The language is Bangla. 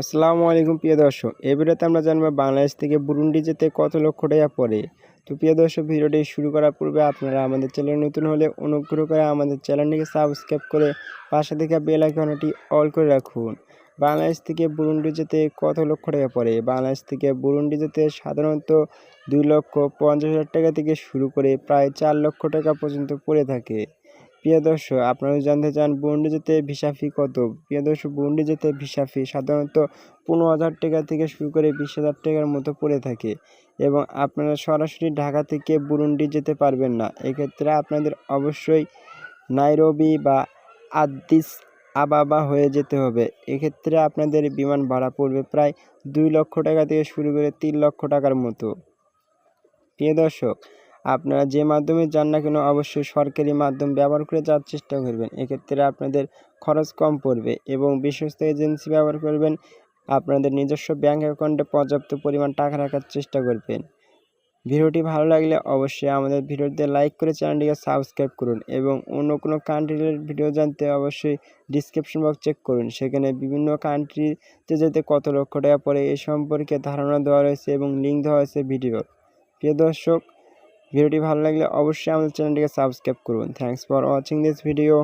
আসসালামু আলাইকুম প্রিয় দর্শক, এই ভিডিওতে আমরা জানব বাংলাদেশ থেকে বুরুন্ডি যেতে কত লক্ষ টাকা পড়ে। তো প্রিয় দর্শক, ভিডিওটি শুরু করার পূর্বে আপনারা আমাদের চ্যানেল নতুন হলে অনুগ্রহ করে আমাদের চ্যানেলটিকে সাবস্ক্রাইব করে পাশে থেকে বেল আইকনটি অল করে রাখুন। বাংলাদেশ থেকে বুরুন্ডি যেতে কত লক্ষ টাকা পড়ে? বাংলাদেশ থেকে বুরুন্ডি যেতে সাধারণত দুই লক্ষ পঞ্চাশ হাজার টাকা থেকে শুরু করে প্রায় চার লক্ষ টাকা পর্যন্ত পড়ে থাকে। প্রিয় দর্শক, আপনারা জানতে চান বুন্ডি যেতে ভিসা ফি কত, প্রিয় দর্শক, বুন্ডি যেতে ভিসা ফি সাধারণত পনেরো হাজার টাকা থেকে শুরু করে বিশ হাজার টাকার মতো পড়ে থাকে এবং আপনারা সরাসরি ঢাকা থেকে বুরুন্ডি যেতে পারবেন না। এক্ষেত্রে আপনাদের অবশ্যই নাইরবি বা আদিস আবাবা হয়ে যেতে হবে। এক্ষেত্রে আপনাদের বিমান ভাড়া পড়বে প্রায় দুই লক্ষ টাকা থেকে শুরু করে তিন লক্ষ টাকার মতো। প্রিয় দর্শক আপনারা যে মাধ্যমে যান না কেন অবশ্যই সরকারি মাধ্যম ব্যবহার করে যাওয়ার চেষ্টা করবেন। এক্ষেত্রে আপনাদের খরচ কম পড়বে এবং বিশ্বস্ত এজেন্সি ব্যবহার করবেন, আপনাদের নিজস্ব ব্যাঙ্ক অ্যাকাউন্টে পর্যাপ্ত পরিমাণ টাকা রাখার চেষ্টা করবেন। ভিডিওটি ভালো লাগলে অবশ্যই আমাদের ভিডিওতে লাইক করে চ্যানেলটিকে সাবস্ক্রাইব করুন এবং অন্য কোনো কান্ট্রির ভিডিও জানতে অবশ্যই ডিসক্রিপশন বক্স চেক করুন। সেখানে বিভিন্ন কান্ট্রিতে যেতে কত লক্ষ টাকা পড়ে এ সম্পর্কে ধারণা দেওয়া রয়েছে এবং লিঙ্ক দেওয়া হয়েছে ভিডিওর প্রিয় দর্শক ভিডিওটি ভালো লাগলে অবশ্যই আমাদের চ্যানেলটিকে সাবস্ক্রাইব করুন। Thanks for watching this video